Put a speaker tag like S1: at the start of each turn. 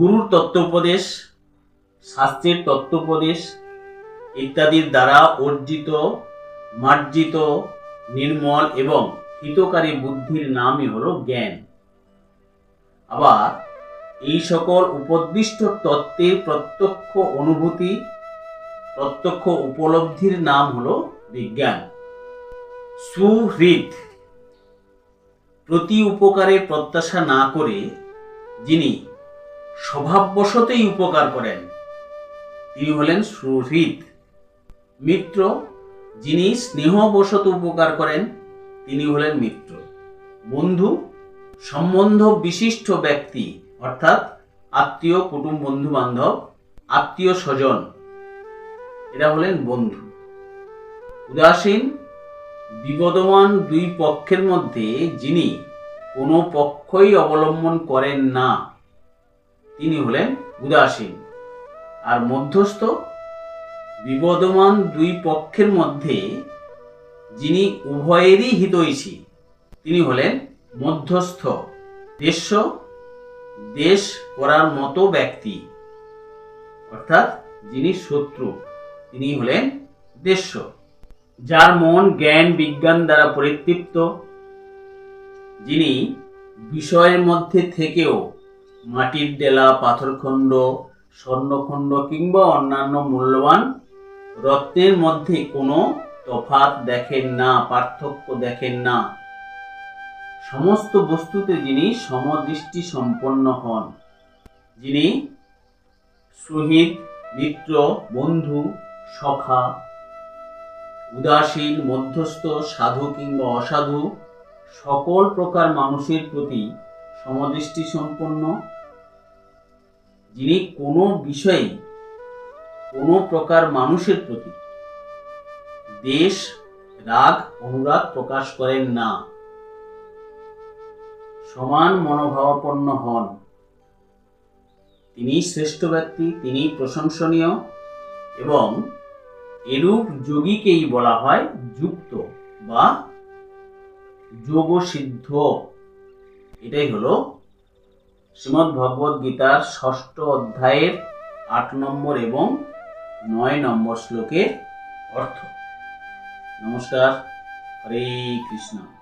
S1: গুরুর তত্ত্বোপদেশ, শাস্ত্রের তত্ত্বোপদেশ ইত্যাদির দ্বারা অর্জিত, মার্জিত, নির্মল এবং হিতকারী বুদ্ধির নামই হলো জ্ঞান। আবার এই সকল উপদিষ্ট তত্ত্বের প্রত্যক্ষ অনুভূতি, প্রত্যক্ষ উপলব্ধির নাম হল বিজ্ঞান। সুহৃদ প্রতি উপকারের প্রত্যাশা না করে যিনি স্বভাববশতই উপকার করেন। তিনি হলেন সুহৃদ। মিত্র, যিনি স্নেহবশত উপকার করেন, তিনি হলেন মিত্র। বন্ধু, সম্বন্ধ বিশিষ্ট ব্যক্তি, অর্থাৎ আত্মীয় কুটুম বন্ধু বান্ধব আত্মীয় স্বজন, এরা হলেন বন্ধু। উদাসীন, বিবদমান দুই পক্ষের মধ্যে যিনি কোনো পক্ষই অবলম্বন করেন না তিনি হলেন উদাসীন। আর মধ্যস্থ, বিবদমান দুই পক্ষের মধ্যে যিনি উভয়েরই হিতৈষী, তিনি হলেন মধ্যস্থ, দেশ দেশ করার মতো ব্যক্তি। অর্থাৎ যিনি শত্রু, তিনি হলেন দেশ্য যার মন জ্ঞান বিজ্ঞান দ্বারা পরিতৃপ্ত, যিনি বিষয়ের মধ্যে থেকেও মাটির ডেলা পাথরখণ্ড স্বর্ণখণ্ড কিংবা অন্যান্য মূল্যবান রত্নের মধ্যে কোনো তফাৎ দেখেন না, পার্থক্য দেখেন না। সমস্ত বস্তুতে যিনি সমদৃষ্টি সম্পন্ন হন, যিনি সুহৃদ, মিত্র, বন্ধু, সখা, উদাসীন, মধ্যস্থ, সাধু কিংবা অসাধু, সকল প্রকার মানুষের প্রতি সমদৃষ্টি সম্পন্ন। যিনি কোনো বিষয়ে কোনো প্রকার মানুষের প্রতি দেশ, রাগ, অনুরাগ প্রকাশ করেন না। সমান মনোভাবাপন্ন হন। তিনি শ্রেষ্ঠ ব্যক্তি, তিনি প্রশংসনীয় এবং এরূপ যোগীকেই বলা হয় যুক্ত বা যোগসিদ্ধ। এটাই হলো শ্রীমদ্ ভগবদ গীতার ষষ্ঠ অধ্যায়ের আট নম্বর এবং নয় নম্বর শ্লোকের অর্থ। নমস্কার। হরে কৃষ্ণ।